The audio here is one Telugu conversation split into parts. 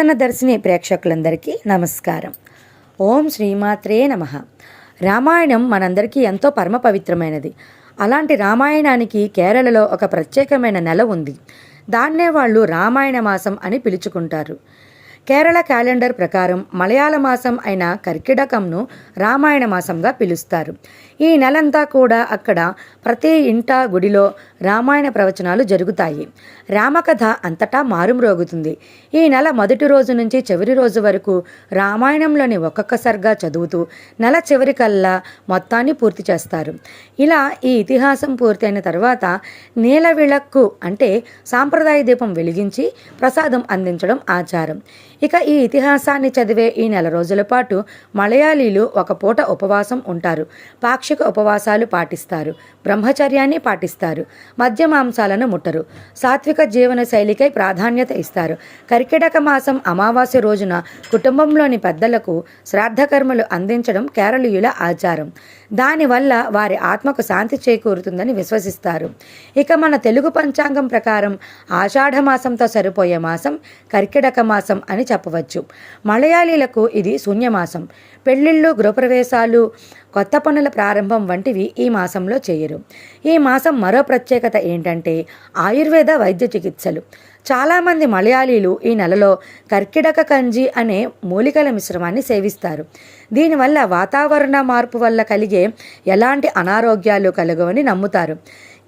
తన దర్శిని ప్రేక్షకులందరికీ నమస్కారం. ఓం శ్రీమాత్రే నమ. రామాయణం మనందరికీ ఎంతో పరమ పవిత్రమైనది. అలాంటి రామాయణానికి కేరళలో ఒక ప్రత్యేకమైన నెల ఉంది. దాన్నే వాళ్ళు రామాయణ మాసం అని పిలుచుకుంటారు. కేరళ క్యాలెండర్ ప్రకారం మలయాళ మాసం అయిన కర్కిడకంను రామాయణ మాసంగా పిలుస్తారు. ఈ నెలంతా కూడా అక్కడ ప్రతి ఇంట గుడిలో రామాయణ ప్రవచనాలు జరుగుతాయి. రామకథ అంతటా మారుమ్రోగుతుంది ఈ నెల మొదటి రోజు నుంచి చివరి రోజు వరకు రామాయణంలోని ఒక్కొక్కసారిగా చదువుతూ నెల చివరికల్లా మొత్తాన్ని పూర్తి చేస్తారు. ఇలా ఈ ఇతిహాసం పూర్తయిన తర్వాత నీల విళక్కు అంటే సాంప్రదాయ దీపం వెలిగించి ప్రసాదం అందించడం ఆచారం. ఇక ఈ ఇతిహాసాన్ని చదివే ఈ నెల రోజుల పాటు మలయాళీలు ఒక పూట ఉపవాసం ఉంటారు. పాక్షిక ఉపవాసాలు పాటిస్తారు. బ్రహ్మచర్యాన్ని పాటిస్తారు. మద్య మాంసాలను ముట్టరు. సాత్విక జీవన శైలికై ప్రాధాన్యత ఇస్తారు. కర్కిటక మాసం అమావాస్య రోజున కుటుంబంలోని పెద్దలకు శ్రాద్ధకర్మలు అందించడం కేరళీయుల ఆచారం. దానివల్ల వారి ఆత్మకు శాంతి చేకూరుతుందని విశ్వసిస్తారు. ఇక మన తెలుగు పంచాంగం ప్రకారం ఆషాఢ మాసంతో సరిపోయే మాసం కర్కిటక మాసం అని చెప్పవచ్చు. మలయాళీలకు ఇది శూన్యమాసం. పెళ్ళిళ్ళు గృహప్రవేశాలు కొత్త పనుల ప్రారంభం వంటివి ఈ మాసంలో చేయరు. ఈ మాసం మరో ప్రత్యేకత ఏంటంటే ఆయుర్వేద వైద్య చికిత్సలు. చాలామంది మలయాళీలు ఈ నెలలో కర్కిడక కంజి అనే మూలికల మిశ్రమాన్ని సేవిస్తారు. దీనివల్ల వాతావరణ మార్పు వల్ల కలిగే ఎలాంటి అనారోగ్యాలు కలగవని నమ్ముతారు.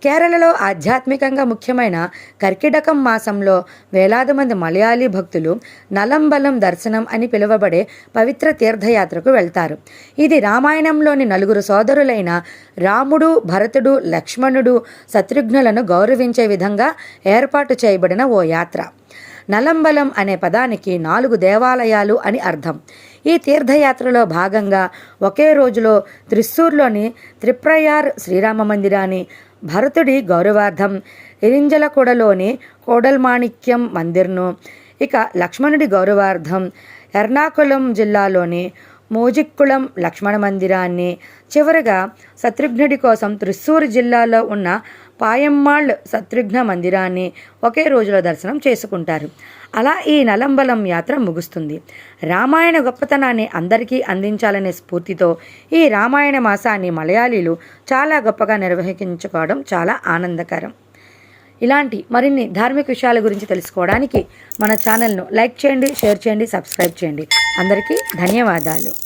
కేరళలో ఆధ్యాత్మికంగా ముఖ్యమైన కర్కిటకం మాసంలో వేలాది మంది మలయాళీ భక్తులు నలంబలం దర్శనం అని పిలువబడే పవిత్ర తీర్థయాత్రకు వెళ్తారు. ఇది రామాయణంలోని నలుగురు సోదరులైన రాముడు భరతుడు లక్ష్మణుడు శత్రుఘ్నులను గౌరవించే విధంగా ఏర్పాటు చేయబడిన ఓ యాత్ర. నలంబలం అనే పదానికి నాలుగు దేవాలయాలు అని అర్థం. ఈ తీర్థయాత్రలో భాగంగా ఒకే రోజులో త్రిస్సూర్లోని త్రిప్రయార్ శ్రీరామ మందిరాన్ని భరతుడి గౌరవార్థం ఇరింజలకొడలోని కోడల్మాణిక్యం మందిర్ను ఇక లక్ష్మణుడి గౌరవార్థం ఎర్నాకుళం జిల్లాలోని మోజిక్కుళం లక్ష్మణ మందిరాన్ని చివరగా శత్రుఘ్నుడి కోసం త్రిస్సూరు జిల్లాలో ఉన్న పాయమ్మాళ్ శత్రుఘ్న మందిరాన్ని ఒకే రోజులో దర్శనం చేసుకుంటారు. అలా ఈ నలంబలం యాత్ర ముగుస్తుంది. రామాయణ గొప్పతనాన్ని అందరికీ అందించాలనే స్ఫూర్తితో ఈ రామాయణ మాసాన్ని మలయాళీలు చాలా గొప్పగా నిర్వహించుకోవడం చాలా ఆనందకరం. ఇలాంటి మరిన్ని ధార్మిక విషయాల గురించి తెలుసుకోవడానికి మన ఛానల్ను లైక్ చేయండి షేర్ చేయండి సబ్స్క్రైబ్ చేయండి. అందరికీ ధన్యవాదాలు.